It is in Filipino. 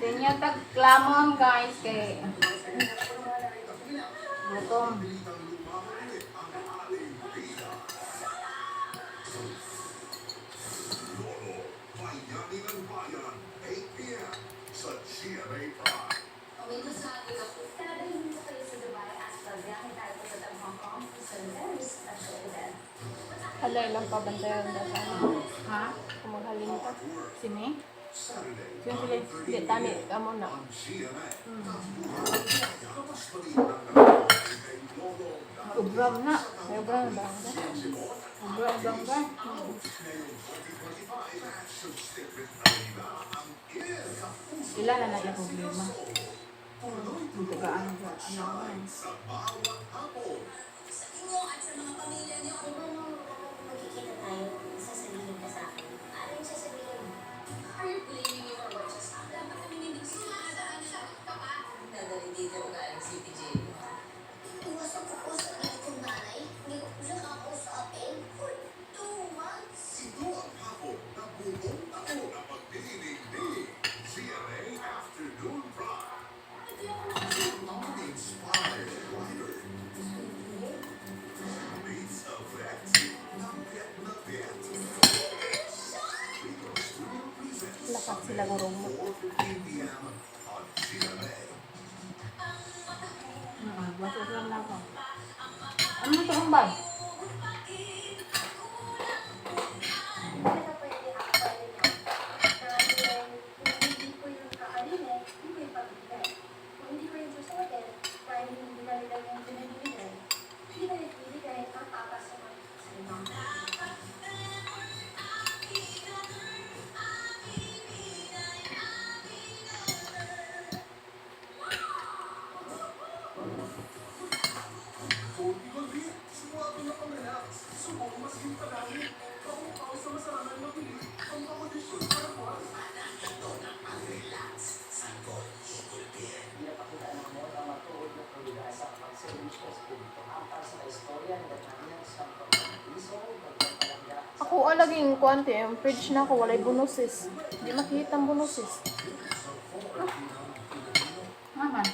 Kanya tagklamon guys kay gutom. Hala, ilang pabantayan na sa Ha? Kung maghalin ka. Sini? Yung sila, hindi, tani ka muna. Ubram na. May obra na ba? Ubram bangga. Sila na yung problema. Dugaan ko. Ano man. Sa inyo at sa mga Galing si TJ. Iwasan ko po sa galit ng nanay. Hindi ko po siya kakausapin. For two months. Ito ang hapon na buong taon na pagdidinig ni CNA Afternoon Prime. Uninspired writer. Beats effect. Napet na pet. Rico Studio presents Lakas sila gurong mo. 4:15 p.m. on CNA. Hmm, basta lang lang ako. Ano ito ang bag? Hindi ka Ako alaging kuwante, yung fridge na ako, walay bonuses. Hindi makikita ang bonuses. Naman.